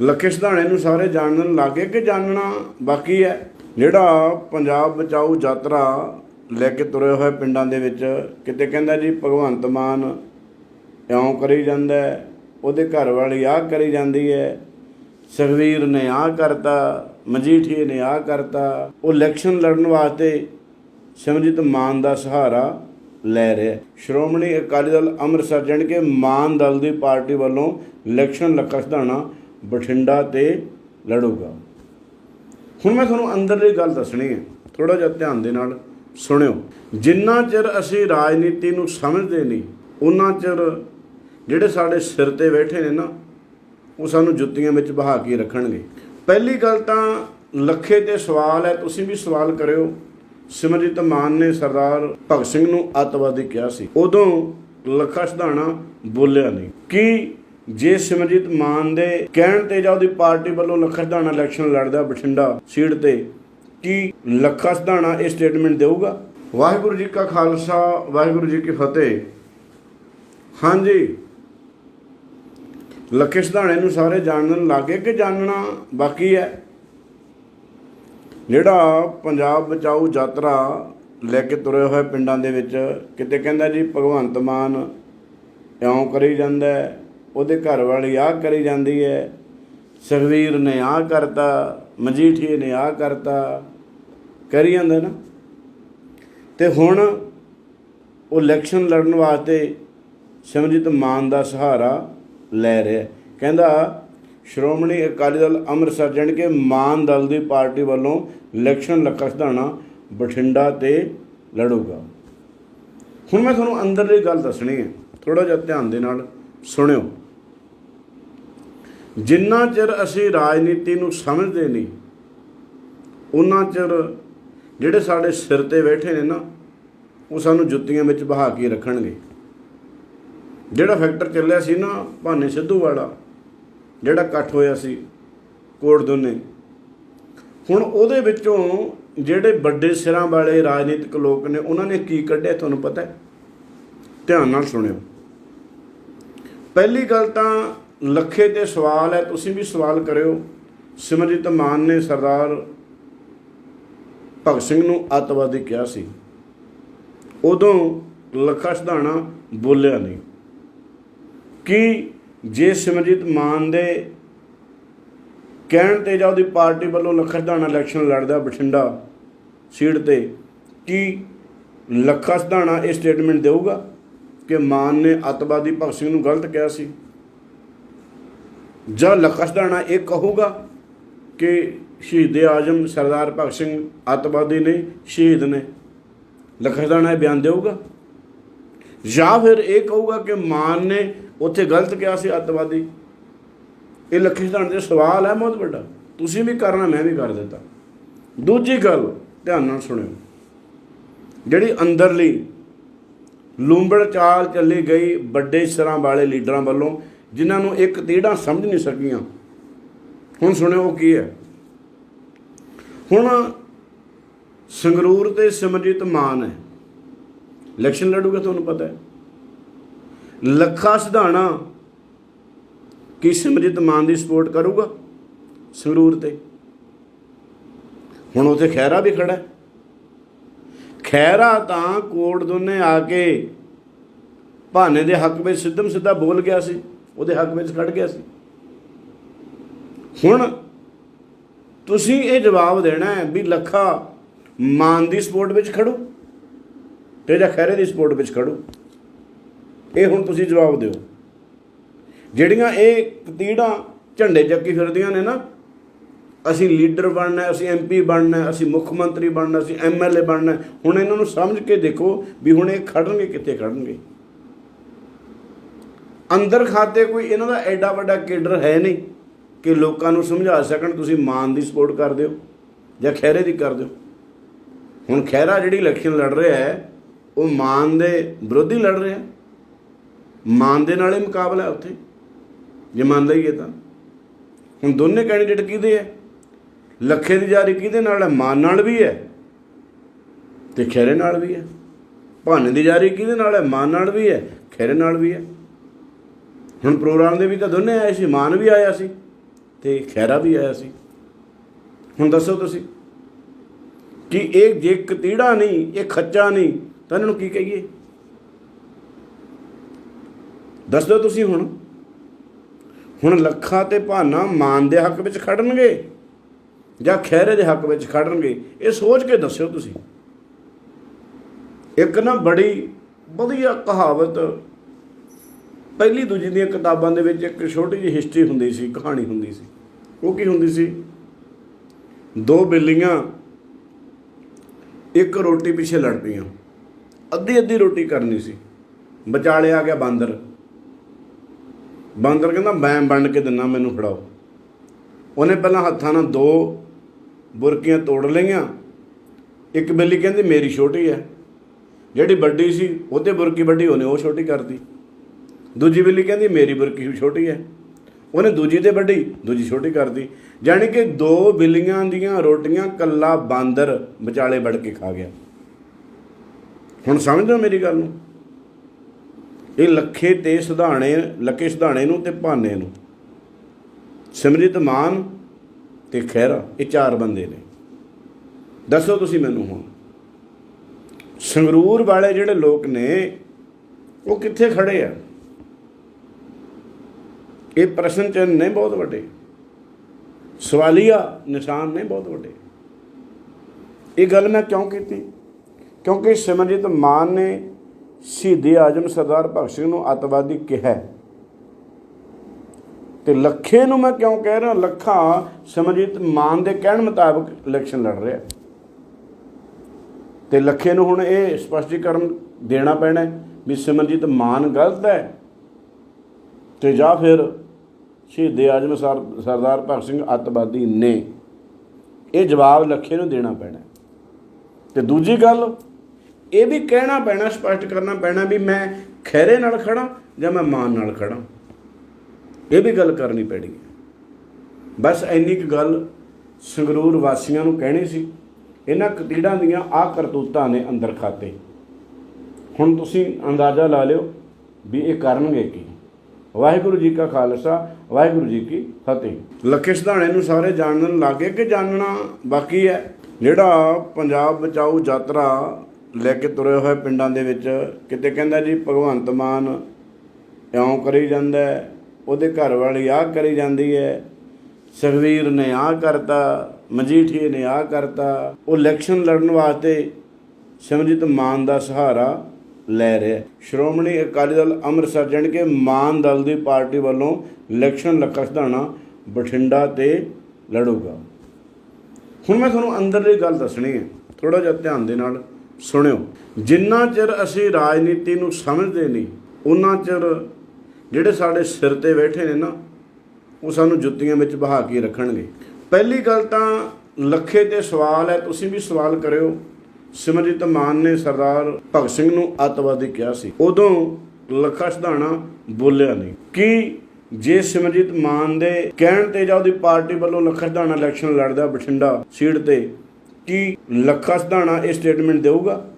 ਲੱਖੇ ਸਿਧਾਣੇ ਨੂੰ ਸਾਰੇ ਜਾਣਨ ਲੱਗੇ ਕਿ ਜਾਣਨਾ ਬਾਕੀ ਹੈ। ਜਿਹੜਾ ਪੰਜਾਬ ਬਚਾਓ ਯਾਤਰਾ ਲੈ ਕੇ ਤੁਰੇ ਹੋਏ ਪਿੰਡਾਂ ਦੇ ਵਿੱਚ। ਕਿਤੇ ਕਹਿੰਦਾ ਜੀ ਭਗਵੰਤ ਮਾਨ ਇਉਂ ਕਰੀ ਜਾਂਦਾ ਉਹਦੇ ਘਰ ਵਾਲੀ ਆਹ ਕਰੀ ਜਾਂਦੀ ਹੈ। ਸੁਖਵੀਰ ਨੇ ਆਹ ਕਰਤਾ, ਮਜੀਠੀਏ ਨੇ ਆਹ ਕਰਤਾ। ਉਹ ਇਲੈਕਸ਼ਨ ਲੜਨ ਵਾਸਤੇ ਸਿਮਰਜੀਤ ਮਾਨ ਦਾ ਸਹਾਰਾ ਲੈ ਰਿਹਾ ਸ਼੍ਰੋਮਣੀ ਅਕਾਲੀ ਦਲ ਅੰਮ੍ਰਿਤਸਰ, ਜਾਣੀ ਕਿ ਮਾਨ ਦਲ ਦੀ ਪਾਰਟੀ ਵੱਲੋਂ ਇਲੈਕਸ਼ਨ ਲੱਖਾ ਸਿਧਾਣਾ ਬਠਿੰਡਾ ਤੇ ਲੜੂਗਾ। ਹੁਣ ਮੈਂ ਤੁਹਾਨੂੰ ਅੰਦਰਲੀ ਗੱਲ ਦੱਸਣੀ ਹੈ। ਥੋੜਾ ਜਿਹਾ ਧਿਆਨ ਦੇ ਨਾਲ ਸੁਣਿਓ। ਜਿੰਨਾ ਚਿਰ ਅਸੀਂ ਰਾਜਨੀਤੀ ਨੂੰ ਸਮਝਦੇ ਨਹੀਂ ਉਹਨਾਂ ਚਿਰ ਜਿਹੜੇ ਸਾਡੇ ਸਿਰ ਤੇ ਬੈਠੇ ਨੇ ਨਾ, ਉਹ ਸਾਨੂੰ ਜੁੱਤੀਆਂ ਵਿੱਚ ਬਹਾ ਕੇ ਰੱਖਣਗੇ। ਪਹਿਲੀ ਗੱਲ ਤਾਂ ਲੱਖੇ ਤੇ ਸਵਾਲ ਹੈ, ਤੁਸੀਂ ਵੀ ਸਵਾਲ ਕਰਿਓ। ਸਿਮਰਜੀਤ ਮਾਨ ਨੇ ਸਰਦਾਰ ਭਗਤ ਸਿੰਘ ਨੂੰ ਅੱਤਵਾਦੀ ਕਿਹਾ ਸੀ। ਉਦੋਂ ਲੱਖਾ ਸਿਧਾਣਾ ਬੋਲਿਆ ਨਹੀਂ। ਕਿ ਜੇ ਸਿਮਰਜੀਤ ਮਾਨ ਦੇ ਕਹਿਣ ਤੇ ਜਾਂ ਉਹਦੀ ਪਾਰਟੀ ਵੱਲੋਂ ਲੱਖਾ ਸਿਧਾਣਾ ਇਲੈਕਸ਼ਨ ਲੜਦਾ ਬਠਿੰਡਾ ਸੀਟ ਤੇ ਕੀ ਲੱਖਾ ਸਿਧਾਣਾ ਇਹ ਸਟੇਟਮੈਂਟ ਦੇਊਗਾ? ਵਾਹਿਗੁਰੂ ਜੀ ਕਾ ਖਾਲਸਾ ਵਾਹਿਗੁਰੂ ਜੀ ਕੀ ਫਤਿਹ। ਹਾਂਜੀ। ਲੱਖੇ ਸਧਾਣੇ ਨੂੰ ਸਾਰੇ ਜਾਣਨ ਲੱਗੇ ਕਿ ਜਾਣਨਾ ਬਾਕੀ ਹੈ? ਜਿਹੜਾ ਪੰਜਾਬ ਬਚਾਓ ਯਾਤਰਾ ਲੈ ਕੇ ਤੁਰੇ ਹੋਏ ਪਿੰਡਾਂ ਦੇ ਵਿੱਚ ਕਿਤੇ ਕਹਿੰਦਾ ਜੀ ਭਗਵੰਤ ਮਾਨ ਇਉਂ ਕਰੀ ਜਾਂਦਾ ਹੈ, ਉਹਦੇ ਘਰ ਵਾਲੀ ਆਹ ਕਰੀ ਜਾਂਦੀ ਹੈ। ਸੁਖਵੀਰ ਨੇ ਆਹ ਕਰਤਾ, ਮਜੀਠੀਏ ਨੇ ਆਹ ਕਰਤਾ। ਕਰੀ ਜਾਂਦਾ ਨਾ। ਤੇ ਹੁਣ ਉਹ ਇਲੈਕਸ਼ਨ ਲੜਨ ਵਾਸਤੇ ਸਿਮਰਜੀਤ ਮਾਨ ਦਾ ਸਹਾਰਾ ਲੈ ਰਿਹਾ ਕਹਿੰਦਾ, ਸ਼੍ਰੋਮਣੀ ਅਕਾਲੀ ਦਲ ਅੰਮ੍ਰਿਤਸਰ ਜਾਣੀ ਕਿ ਮਾਨ ਦਲ ਦੀ ਪਾਰਟੀ ਵੱਲੋਂ ਇਲੈਕਸ਼ਨ ਲੱਖਾ ਸਿਧਾਣਾ ਬਠਿੰਡਾ ਤੇ ਲੜੂਗਾ। ਹੁਣ ਮੈਂ ਤੁਹਾਨੂੰ ਅੰਦਰਲੀ ਗੱਲ ਦੱਸਣੀ ਹੈ। ਥੋੜਾ ਜਿਹਾ ਧਿਆਨ ਦੇ ਨਾਲ ਸੁਣਿਓ। ਜਿੰਨਾ ਚਿਰ ਅਸੀਂ ਰਾਜਨੀਤੀ ਨੂੰ ਸਮਝਦੇ ਨਹੀਂ ਉਹਨਾਂ ਚਿਰ ਜਿਹੜੇ ਸਾਡੇ ਸਿਰ ਤੇ ਬੈਠੇ ਨੇ ਨਾ, ਉਹ ਸਾਨੂੰ ਜੁੱਤੀਆਂ ਵਿੱਚ ਬਹਾ ਕੇ ਰੱਖਣਗੇ। ਜਿਹੜਾ ਫੈਕਟਰ ਚੱਲਿਆ ਸੀ ਨਾ, ਭਾਨੇ ਸਿੱਧੂ ਵਾਲਾ, ਜਿਹੜਾ ਇਕੱਠ ਹੋਇਆ ਸੀ ਕੋਟ ਦੋਨੇ ਹੁਣ ਉਹਦੇ ਵਿੱਚੋਂ ਜਿਹੜੇ ਵੱਡੇ ਸਿਰਾਂ ਵਾਲੇ ਰਾਜਨੀਤਿਕ ਲੋਕ ਨੇ, ਉਹਨਾਂ ਨੇ ਕੀ ਕੱਢਿਆ ਤੁਹਾਨੂੰ ਪਤਾ ਹੈ? ਧਿਆਨ ਨਾਲ ਸੁਣਿਓ। ਪਹਿਲੀ ਗੱਲ ਤਾਂ ਲੱਖੇ ਤੇ ਸਵਾਲ ਹੈ, ਤੁਸੀਂ ਵੀ ਸਵਾਲ ਕਰਿਓ। ਸਿਮਰਜੀਤ ਮਾਨ ਨੇ ਸਰਦਾਰ ਭਗਤ ਸਿੰਘ ਨੂੰ ਅੱਤਵਾਦੀ ਕਿਹਾ ਸੀ। ਉਦੋਂ ਲੱਖਾ ਸਿਧਾਣਾ ਬੋਲਿਆ ਨਹੀਂ। ਕਿ ਜੇ ਸਿਮਰਜੀਤ ਮਾਨ ਦੇ ਕਹਿਣ ਤੇ ਜਾਂ ਉਹਦੀ ਪਾਰਟੀ ਵੱਲੋਂ ਲੱਖਾ ਸਿਧਾਣਾ ਇਲੈਕਸ਼ਨ ਲੜਦਾ ਬਠਿੰਡਾ ਸੀਟ ਤੇ, ਕੀ ਲੱਖਾ ਸਿਧਾਣਾ ਇਹ ਸਟੇਟਮੈਂਟ ਦੇਊਗਾ ਕਿ ਮਾਨ ਨੇ ਅੱਤਵਾਦੀ ਭਗਤ ਸਿੰਘ ਨੂੰ ਗਲਤ ਕਿਹਾ ਸੀ? ਜਾਂ ਲੱਖਾ ਇਹ ਕਹੂਗਾ ਕਿ ਸ਼ਹੀਦ ਆਜਮ ਸਰਦਾਰ ਭਗਤ ਸਿੰਘ ਅੱਤਵਾਦੀ ਨਹੀਂ ਸ਼ਹੀਦ ਨੇ। ਲੱਖਾ ਸਿਧਾਣਾ ਇਹ ਬਿਆਨ ਦੇਊਗਾ? ਜਾਂ ਫਿਰ ਇਹ ਕਹੂਗਾ ਕਿ ਮਾਨ ਨੇ ਉੱਥੇ ਗਲਤ ਕਿਹਾ ਸੀ ਅੱਤਵਾਦੀ? ਇਹ ਲੱਖੀ ਸਿਧਾਂਤ ਦੇ ਸਵਾਲ ਹੈ ਬਹੁਤ ਵੱਡਾ। ਤੁਸੀਂ ਵੀ ਕਰਨਾ, ਮੈਂ ਵੀ ਕਰ ਦਿੱਤਾ। ਦੂਜੀ ਗੱਲ ਧਿਆਨ ਨਾਲ ਸੁਣਿਓ। ਜਿਹੜੀ ਅੰਦਰਲੀ ਲੂੰਬੜ ਚਾਲ ਚੱਲੀ ਗਈ ਵੱਡੇ ਸਿਰਾਂ ਵਾਲੇ ਲੀਡਰਾਂ ਵੱਲੋਂ ਜਿਨ੍ਹਾਂ ਨੂੰ ਇੱਕ ਤੀੜਾ ਸਮਝ ਨਹੀਂ ਸਕੀਆਂ। ਹੁਣ ਸੁਣਿਓ ਕੀ ਹੈ। ਹੁਣ ਸੰਗਰੂਰ ਤੇ ਸਿਮਰਜੀਤ ਮਾਨ ਹੈ। ਇਲੈਕਸ਼ਨ ਲੜੂਗਾ ਤੁਹਾਨੂੰ ਪਤਾ ਹੈ। ਲੱਖਾ ਸਿਧਾਣਾ ਕਿ ਸਿਮਰਜੀਤ ਮਾਨ ਦੀ ਸਪੋਰਟ ਕਰੂਗਾ ਸੰਗਰੂਰ ਤੇ। ਹੁਣ ਉਥੇ ਖੈਰਾ ਵੀ ਖੜਾ ਹੈ। ਖੈਰਾ ਤਾਂ ਕੋਟ ਦੋਨੇ ਆ ਕੇ ਭਾਨੇ ਦੇ ਹੱਕ ਵਿੱਚ ਸਿੱਧਮ ਸਿੱਧਾ ਬੋਲ ਗਿਆ ਸੀ। ਉਹਦੇ ਹੱਕ ਵਿੱਚ ਖੜ ਗਿਆ ਸੀ। ਹੁਣ ਤੁਸੀਂ ਇਹ ਜਵਾਬ ਦੇਣਾ ਹੈ ਵੀ ਲੱਖਾ ਮਾਨ ਦੀ ਸਪੋਰਟ ਵਿੱਚ ਖੜੂ ਤੇ ਜਾਂ ਖੈਰੇ ਦੀ ਸਪੋਰਟ ਵਿੱਚ ਖੜੂ। ਇਹ ਹੁਣ ਤੁਸੀਂ ਜਵਾਬ ਦਿਓ। ਜਿਹੜੀਆਂ ਇਹ ਤੀੜਾਂ ਝੰਡੇ ਚੱਕੀ ਫਿਰਦੀਆਂ ਨੇ ਨਾ ਅਸੀਂ ਲੀਡਰ ਬਣਨਾ ਹੈ, ਅਸੀਂ ਐਮਪੀ ਬਣਨਾ ਅਸੀਂ ਮੁੱਖ ਮੰਤਰੀ ਬਣਨਾ ਅਸੀਂ ਐਮਐਲਏ ਬਣਨਾ ਹੁਣ ਇਹਨਾਂ ਨੂੰ ਸਮਝ ਕੇ ਦੇਖੋ ਵੀ ਹੁਣ ਇਹ ਖੜਨਗੇ ਕਿੱਥੇ ਖੜਨਗੇ। ਅੰਦਰ ਖਾਤੇ ਕੋਈ ਇਹਨਾਂ ਦਾ ਐਡਾ ਵੱਡਾ ਕੇਡਰ ਹੈ ਨਹੀਂ ਕਿ ਲੋਕਾਂ ਨੂੰ ਸਮਝਾ ਸਕਣ, ਤੁਸੀਂ ਮਾਨ ਦੀ ਸਪੋਰਟ ਕਰ ਦਿਓ ਜਾਂ ਖੈਰੇ ਦੀ ਕਰ ਦਿਓ। ਹੁਣ ਖੈਰਾ ਜਿਹੜੀ ਇਲੈਕਸ਼ਨ ਲੜ ਰਿਹਾ ਹੈ, ਉਹ ਮਾਨ ਦੇ ਵਿਰੋਧੀ ਲੜ ਰਿਹਾ ਮਾਨ ਦੇ ਨਾਲ ਹੀ ਮੁਕਾਬਲਾ ਉੱਥੇ, ਜੇ ਮੰਨ ਲਈਏ ਤਾਂ। ਹੁਣ ਦੋਨੇ ਕੈਂਡੀਡੇਟ ਕਿਹਦੇ ਹੈ? ਲੱਖੇ ਦੀ ਜਾਰੀ ਕਿਹਦੇ ਨਾਲ ਹੈ? ਮਾਨ ਨਾਲ ਵੀ ਹੈ ਤੇ ਖੈਰੇ ਨਾਲ ਵੀ ਹੈ। ਭਾਨੇ ਦੀ ਜਾਰੀ ਕਿਹਦੇ ਨਾਲ ਹੈ? ਮਾਨ ਨਾਲ ਵੀ ਹੈ ਖੈਰੇ ਨਾਲ ਵੀ ਹੈ। ਹੁਣ ਪ੍ਰੋਗਰਾਮ ਦੇ ਵੀ ਤਾਂ ਦੋਨੇ ਆਏ ਸੀ, ਮਾਨ ਵੀ ਆਇਆ ਸੀ ਤੇ ਖੈਰਾ ਵੀ ਆਇਆ ਸੀ। ਹੁਣ ਦੱਸੋ ਤੁਸੀਂ ਕਿ ਇਹ ਜੇ ਕਤੀੜਾ ਨਹੀਂ, ਇਹ ਖੱਚਾ ਨਹੀਂ, ਤਾਂ ਇਹਨਾਂ ਨੂੰ ਕੀ ਕਹੀਏ? ਦੱਸ ਦਿਓ ਤੁਸੀਂ ਹੁਣ। ਹੁਣ ਲੱਖਾਂ ਤੇ ਭਾਨਾ ਮਾਨ ਦੇ ਹੱਕ ਵਿੱਚ ਖੜਨਗੇ ਜਾਂ ਖੈਰੇ ਦੇ ਹੱਕ ਵਿੱਚ ਖੜਨਗੇ, ਇਹ ਸੋਚ ਕੇ ਦੱਸਿਓ ਤੁਸੀਂ। ਇੱਕ ਨਾ ਬੜੀ ਵਧੀਆ ਕਹਾਵਤ ਪਹਿਲੀ ਦੂਜੀ ਦੀਆਂ ਕਿਤਾਬਾਂ ਦੇ ਵਿੱਚ ਇੱਕ ਛੋਟੀ ਜਿਹੀ ਹਿਸਟਰੀ ਹੁੰਦੀ ਸੀ, ਕਹਾਣੀ ਹੁੰਦੀ ਸੀ। ਉਹ ਕੀ ਹੁੰਦੀ ਸੀ? ਦੋ ਬਿੱਲੀਆਂ ਇੱਕ ਰੋਟੀ ਪਿੱਛੇ ਲੜ ਪਈਆਂ। ਅੱਧੀ ਅੱਧੀ ਰੋਟੀ ਕਰਨੀ ਸੀ। ਵਿਚਾਲੇ ਆ ਗਿਆ ਬਾਂਦਰ। ਬਾਂਦਰ ਕਹਿੰਦਾ, ਮੈਂ ਵੰਡ ਕੇ ਦਿੰਨਾ, ਮੈਨੂੰ ਫੜਾਓ। ਉਹਨੇ ਪਹਿਲਾਂ ਹੱਥਾਂ ਨਾਲ ਦੋ ਬੁਰਕੀਆਂ ਤੋੜ ਲਈਆਂ। ਇੱਕ ਬਿੱਲੀ ਕਹਿੰਦੀ, ਮੇਰੀ ਛੋਟੀ ਹੈ। ਜਿਹੜੀ ਵੱਡੀ ਸੀ ਉਹਤੇ ਬੁਰਕੀ ਵੱਡੀ, ਉਹਨੇ ਉਹ ਛੋਟੀ ਕਰਤੀ। ਦੂਜੀ ਬਿੱਲੀ ਕਹਿੰਦੀ, ਮੇਰੀ ਬੁਰਕੀ ਛੋਟੀ ਹੈ? ਉਹਨੇ ਦੂਜੀ ਤੇ ਵੱਡੀ ਦੂਜੀ ਛੋਟੀ ਕਰਤੀ ਯਾਨੀ ਕਿ ਦੋ ਬਿੱਲੀਆਂ ਦੀਆਂ ਰੋਟੀਆਂ ਕੱਲਾ ਬਾਂਦਰ ਵਿਚਾਲੇ ਵੜ ਕੇ ਖਾ ਗਿਆ। ਹੁਣ ਸਮਝ ਲਓ ਮੇਰੀ ਗੱਲ ਨੂੰ। ਇਹ ਲੱਖੇ ਤੇ ਸੁਧਾਣੇ, ਲੱਕੇ ਸੁਧਾਣੇ ਨੂੰ ਤੇ ਭਾਨੇ ਨੂੰ। ਸਿਮਰਿਤ ਮਾਨ ਤੇ ਖਹਿਰਾ, ਇਹ ਚਾਰ ਬੰਦੇ ਨੇ। ਦੱਸੋ ਤੁਸੀਂ ਮੈਨੂੰ ਹੁਣ। ਸੰਗਰੂਰ ਵਾਲੇ ਜਿਹੜੇ ਲੋਕ ਨੇ, ਉਹ ਕਿੱਥੇ ਖੜੇ ਆ? ਇਹ ਪ੍ਰਸ਼ਨ ਚਿੰਨ੍ਹ ਨੇ ਬਹੁਤ ਵੱਡੇ। ਸਵਾਲੀਆ ਨਿਸ਼ਾਨ ਨੇ ਬਹੁਤ ਵੱਡੇ। ਇਹ ਗੱਲ ਮੈਂ ਕਿਉਂ ਕੀਤੀ? ਕਿਉਂਕਿ ਸਿਮਰਜੀਤ ਮਾਨ ਨੇ ਸ਼ਹੀਦੀ ਆਜਮ ਸਰਦਾਰ ਭਗਤ ਸਿੰਘ ਨੂੰ ਅੱਤਵਾਦੀ ਕਿਹਾ ਹੈ। ਤੇ ਲੱਖੇ ਨੂੰ ਮੈਂ ਕਿਉਂ ਕਹਿ ਰਿਹਾ? ਲੱਖਾ ਸਿਮਰਜੀਤ ਮਾਨ ਦੇ ਕਹਿਣ ਮੁਤਾਬਕ ਇਲੈਕਸ਼ਨ ਲੜ ਰਿਹਾ। ਤੇ ਲੱਖੇ ਨੂੰ ਹੁਣ ਇਹ ਸਪਸ਼ਟੀਕਰਨ ਦੇਣਾ ਪੈਣਾ ਵੀ ਸਿਮਰਜੀਤ ਮਾਨ ਗਲਤ ਹੈ। ਤੇ ਜਾਂ ਫਿਰ ਸ਼ਹੀਦ ਆਜਮ ਸਰਦਾਰ ਭਗਤ ਸਿੰਘ ਅੱਤਵਾਦੀ ਨੇ ਇਹ ਜਵਾਬ ਲੱਖੇ ਨੂੰ ਦੇਣਾ ਪੈਣਾ। ਤੇ ਦੂਜੀ ਗੱਲ, ਇਹ ਵੀ ਕਹਿਣਾ ਪੈਣਾ, ਸਪਸ਼ਟ ਕਰਨਾ ਪੈਣਾ ਵੀ ਮੈਂ ਖੈਰੇ ਨਾਲ ਖੜਾ ਜਾਂ ਮੈਂ ਮਾਨ ਨਾਲ ਖੜਾ ਇਹ ਵੀ ਗੱਲ ਕਰਨੀ ਪੈਣੀ ਬਸ ਇੰਨੀ ਕੁ ਗੱਲ ਸੰਗਰੂਰ ਵਾਸੀਆਂ ਨੂੰ ਕਹਿਣੀ ਸੀ। ਇਹਨਾਂ ਕਤੀੜਾਂ ਦੀਆਂ ਆ ਕਰਤੂਤਾਂ ਨੇ ਅੰਦਰ ਖਾਤੇ। ਹੁਣ ਤੁਸੀਂ ਅੰਦਾਜ਼ਾ ਲਾ ਲਿਓ ਵੀ ਇਹ ਕਰਨਗੇ ਕੀ। ਵਾਹਿਗੁਰੂ ਜੀ ਕਾ ਖਾਲਸਾ ਵਾਹਿਗੁਰੂ ਜੀ ਕੀ ਫਤਿਹ। ਲੱਖੇ ਸਿਧਾਣੇ ਨੂੰ ਸਾਰੇ ਜਾਣਨ ਲੱਗੇ ਕਿ ਜਾਣਨਾ ਬਾਕੀ ਹੈ? ਜਿਹੜਾ ਪੰਜਾਬ ਬਚਾਓ ਯਾਤਰਾ ਲੈ ਕੇ ਤੁਰੇ ਹੋਏ ਪਿੰਡਾਂ ਦੇ ਵਿੱਚ, ਕਿਤੇ ਕਹਿੰਦਾ ਜੀ ਭਗਵੰਤ ਮਾਨ ਇਉਂ ਕਰੀ ਜਾਂਦਾ ਉਹਦੇ ਘਰ ਵਾਲੀ ਆਹ ਕਰੀ ਜਾਂਦੀ ਹੈ, ਸੁਖਵੀਰ ਨੇ ਆਹ ਕਰਤਾ, ਮਜੀਠੀਏ ਨੇ ਆਹ ਕਰਤਾ, ਉਹ ਇਲੈਕਸ਼ਨ ਲੜਨ ਵਾਸਤੇ ਸਿਮਰਜੀਤ ਮਾਨ ਦਾ ਸਹਾਰਾ ਲੈ ਰਿਹਾ ਸ਼੍ਰੋਮਣੀ ਅਕਾਲੀ ਦਲ ਅੰਮ੍ਰਿਤਸਰ ਜਾਣੀ ਕਿ ਮਾਨ ਦਲ ਦੀ ਪਾਰਟੀ ਵੱਲੋਂ ਇਲੈਕਸ਼ਨ ਲੱਖਾ ਸਿਧਾਣਾ ਬਠਿੰਡਾ ਤੇ ਲੜੂਗਾ। ਹੁਣ ਮੈਂ ਤੁਹਾਨੂੰ ਅੰਦਰਲੀ ਗੱਲ ਦੱਸਣੀ ਹੈ। ਥੋੜਾ ਜਿਹਾ ਧਿਆਨ ਦੇ ਨਾਲ ਸੁਣਿਓ। ਜਿੰਨਾ ਚਿਰ ਅਸੀਂ ਰਾਜਨੀਤੀ ਨੂੰ ਸਮਝਦੇ ਨਹੀਂ ਉਹਨਾਂ ਚਿਰ ਜਿਹੜੇ ਸਾਡੇ ਸਿਰ ਤੇ ਬੈਠੇ ਨੇ ਨਾ, ਉਹ ਸਾਨੂੰ ਜੁੱਤੀਆਂ ਵਿੱਚ ਬਹਾ ਕੇ ਰੱਖਣਗੇ। ਪਹਿਲੀ ਗੱਲ ਤਾਂ ਲੱਖੇ ਤੇ ਸਵਾਲ ਹੈ, ਤੁਸੀਂ ਵੀ ਸਵਾਲ ਕਰਿਓ। ਸਿਮਰਜੀਤ ਮਾਨ ਨੇ ਸਰਦਾਰ ਭਗਤ ਸਿੰਘ ਨੂੰ ਅੱਤਵਾਦੀ ਕਿਹਾ ਸੀ। ਉਦੋਂ ਲੱਖਾ ਸਿਧਾਣਾ ਬੋਲਿਆ ਨਹੀਂ। ਕਿ ਜੇ ਸਿਮਰਜੀਤ ਮਾਨ ਦੇ ਕਹਿਣ ਤੇ ਜਾਂ ਉਹਦੀ ਪਾਰਟੀ ਵੱਲੋਂ ਲੱਖਾ ਸਿਧਾਣਾ ਇਲੈਕਸ਼ਨ ਲੜਦਾ ਬਠਿੰਡਾ ਸੀਟ ਤੇ, ਕੀ ਲੱਖਾ ਸਿਧਾਣਾ ਇਹ ਸਟੇਟਮੈਂਟ ਦੇਊਗਾ?